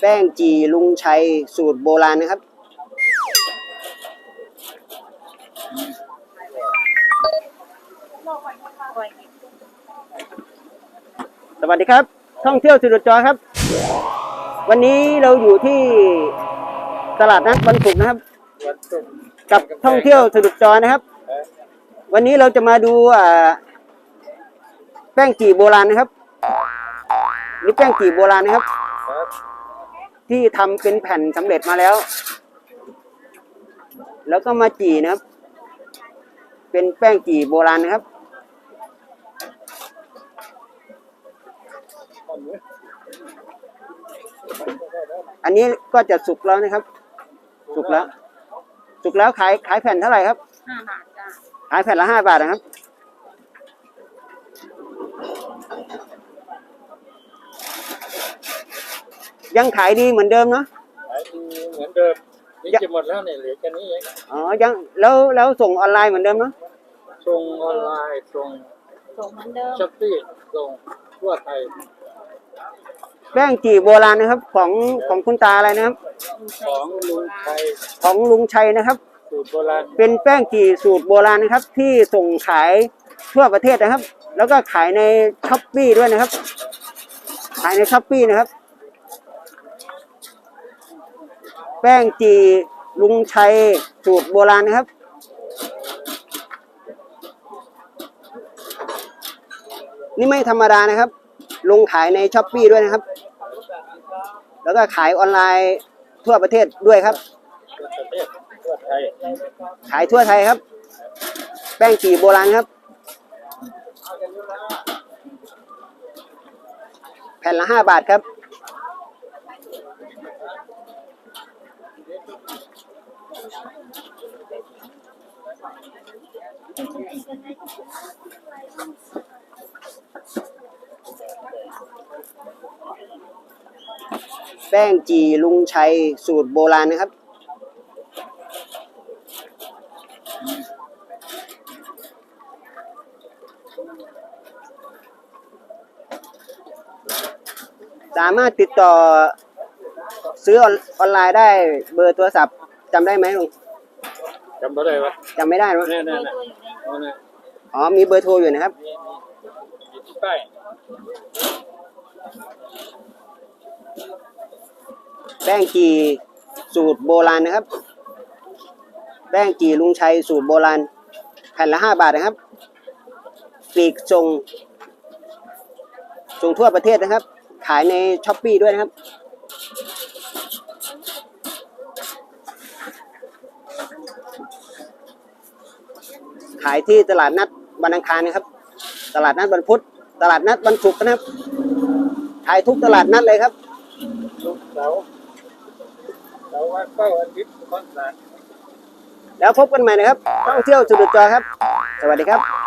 แป้งจีลุงชัยสูตรโบราณนะครับ สวัสดีครับ ท่องเที่ยวสุดจอครับ วันนี้เราอยู่ที่ตลาดนัดวันศุกร์นะครับ กับท่องเที่ยวสุดจอนะครับ วันนี้เราจะมาดูแป้งจีโบราณนะครับนี่แป้งจีโบราณนะครับ ที่ทำเป็นแผ่นสำเร็จมาแล้ว แล้วก็มาจีนะครับ เป็นแป้งจีโบราณนะครับ อันนี้ก็จะสุกแล้วนะครับ สุกแล้ว สุกแล้วขายขายแผ่นเท่าไหร่ครับห้าบาทจ้าขายแผ่นละห้าบาทนะครับ ยังขายดีเหมือนเดิมเนาะขายดีเหมือนเดิมนี่จะหมดแล้วเนี่ยเหลือแค่นี้เองอ๋อยังแล้วแล้วส่งออนไลน์เหมือนเดิมเนาะส่งออนไลน์ส่งส่งเหมือนเดิมช้อปปี้ส่งทั่วไทยแป้งจีโบราณนะครับ ของของคุณตาอะไรนะครับ ของลุงไทยของลุงชัยนะครับ สูตรโบราณเป็นแป้งจีสูตรโบราณนะครับ ที่ส่งขายทั่วประเทศนะครับ แล้วก็ขายในช้อปปี้ด้วยนะครับ ขายในช้อปปี้นะครับ แป้งจีลุงชัยสูตรโบราณนะครับ นี่ไม่ธรรมดานะครับ ลงขายในช้อปปี้ด้วยนะครับ แล้วก็ขายออนไลน์ทั่วประเทศด้วยครับ ขายทั่วไทยครับ แป้งจีโบราณครับ แผ่นละห้าบาทครับ แป้งจีลุงชัยสูตรโบราณนะครับ สามารถติดต่อซื้อออนไลน์ได้เบอร์โทรศัพท์ จำได้ไหมลุงจำไม่ได้วะจำไม่ได้หรอเนี่ยเนี่ยเบอร์เนี่ยตัวอยู่ในเอาเนี่ยอ๋อมีเบอร์โทรอยู่นะครับมีมีมีที่ป้ายแป้งจีสูตรโบราณนะครับ แป้งจีลุงชัยสูตรโบราณ แผ่นละห้าบาทนะครับปีกส่งส่งทั่วประเทศนะครับ ขายในช้อปปีด้วยนะครับ ขายที่ตลาดนัดวันอังคารนะครับ ตลาดนัดวันพุธ ตลาดนัดวันศุกร์นะครับ ขายทุกตลาดนัดเลยครับทุกเสาร์เสาร์วันเสาร์อาทิตย์คอนเสิร์ตแล้วพบกันใหม่นะครับท่องเที่ยวสุดจอครับ สวัสดีครับ